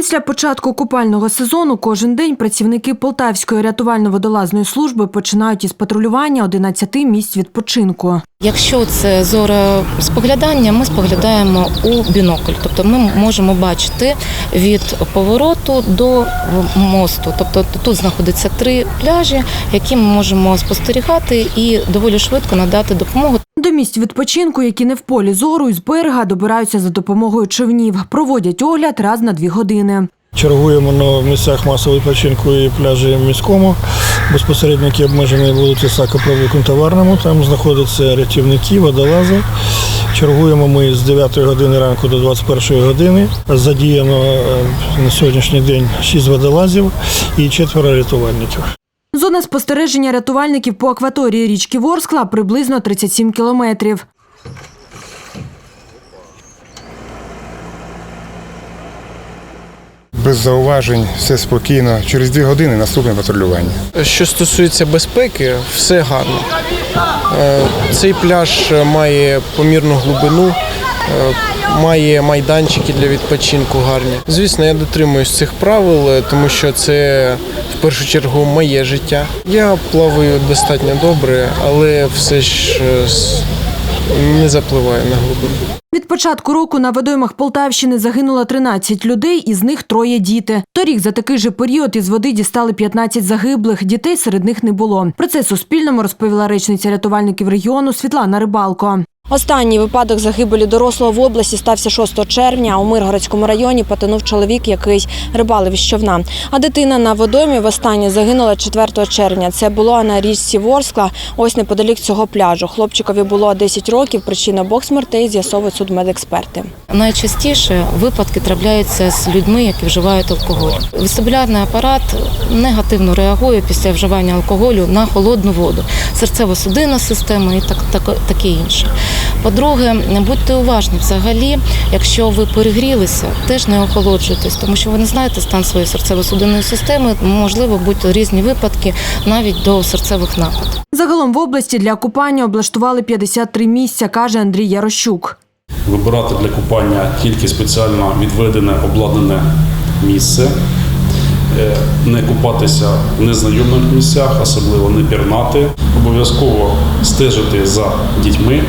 Після початку купального сезону кожен день працівники Полтавської рятувально-водолазної служби починають із патрулювання 11 місць відпочинку. Якщо це зора споглядання, ми споглядаємо у бінокль, тобто ми можемо бачити від повороту до мосту. Тобто тут знаходиться три пляжі, які ми можемо спостерігати і доволі швидко надати допомогу. До місць відпочинку, які не в полі зору, із берега добираються за допомогою човнів. Проводять огляд раз на дві години. Чергуємо на місцях масового відпочинку і пляжі міському. Безпосередньо які обмежені вулиці Сакопровиком Товарному. Там знаходяться рятівники, водолази. Чергуємо ми з 9 години ранку до 21 години. Задіяно е, на сьогоднішній день 6 водолазів і четверо рятувальників. Зона спостереження рятувальників по акваторії річки Ворскла приблизно 37 кілометрів. Без зауважень, все спокійно. Через дві години наступне патрулювання. Що стосується безпеки, все гарно. Е, Цей пляж має помірну глибину, е, має майданчики для відпочинку гарні. Звісно, я дотримуюсь цих правил, е, тому що це в першу чергу моє життя. Я плаваю достатньо добре, але все ж е, не запливаю на глибину. Від початку року на водоймах Полтавщини загинуло 13 людей, із них троє діти. Торік за такий же період із води дістали 15 загиблих. Дітей серед них не було. Про це Суспільному розповіла речниця рятувальників регіону Світлана Рибалко. Останній випадок загибелі дорослого в області стався 6 червня. У Миргородському районі потонув чоловік, який рибалив із човна. А дитина на водоймі востаннє загинула 4 червня. Це було на річці Ворскла, ось неподалік цього пляжу. Хлопчикові було 10 років. Причина обох смертей з'ясовують судмедексперти. Найчастіше випадки трапляються з людьми, які вживають алкоголь. Вестибулярний апарат негативно реагує після вживання алкоголю на холодну воду, серцево-судинна система і так, так, таке інше. По-друге, будьте уважні взагалі, якщо ви перегрілися, теж не охолоджуйтесь, тому що ви не знаєте стан своєї серцево-судинної системи. Можливо, будуть різні випадки навіть до серцевих нападів. Загалом в області для купання облаштували 53 місця, каже Андрій Ярощук. вибирати для купання тільки спеціально відведене обладнане місце, Е, не купатися в незнайомих місцях, особливо не пірнати. Обов'язково стежити за дітьми,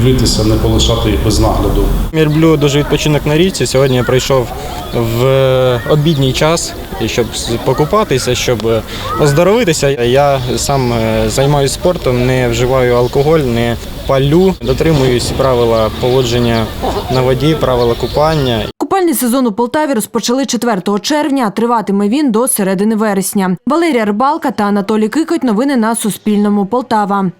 дивитися, не полишати їх без нагляду. Я люблю дуже відпочинок на річці. Сьогодні я прийшов в обідній час, щоб покупатися, щоб оздоровитися. Я сам е, займаюся спортом, не вживаю алкоголь, не палю, дотримуюсь правила поводження на воді, правила купання. Купальний сезон у Полтаві розпочали 4 червня, а триватиме він до середини вересня. Валерія Рибалка та Анатолій Кикоть. Новини на Суспільному. Полтава.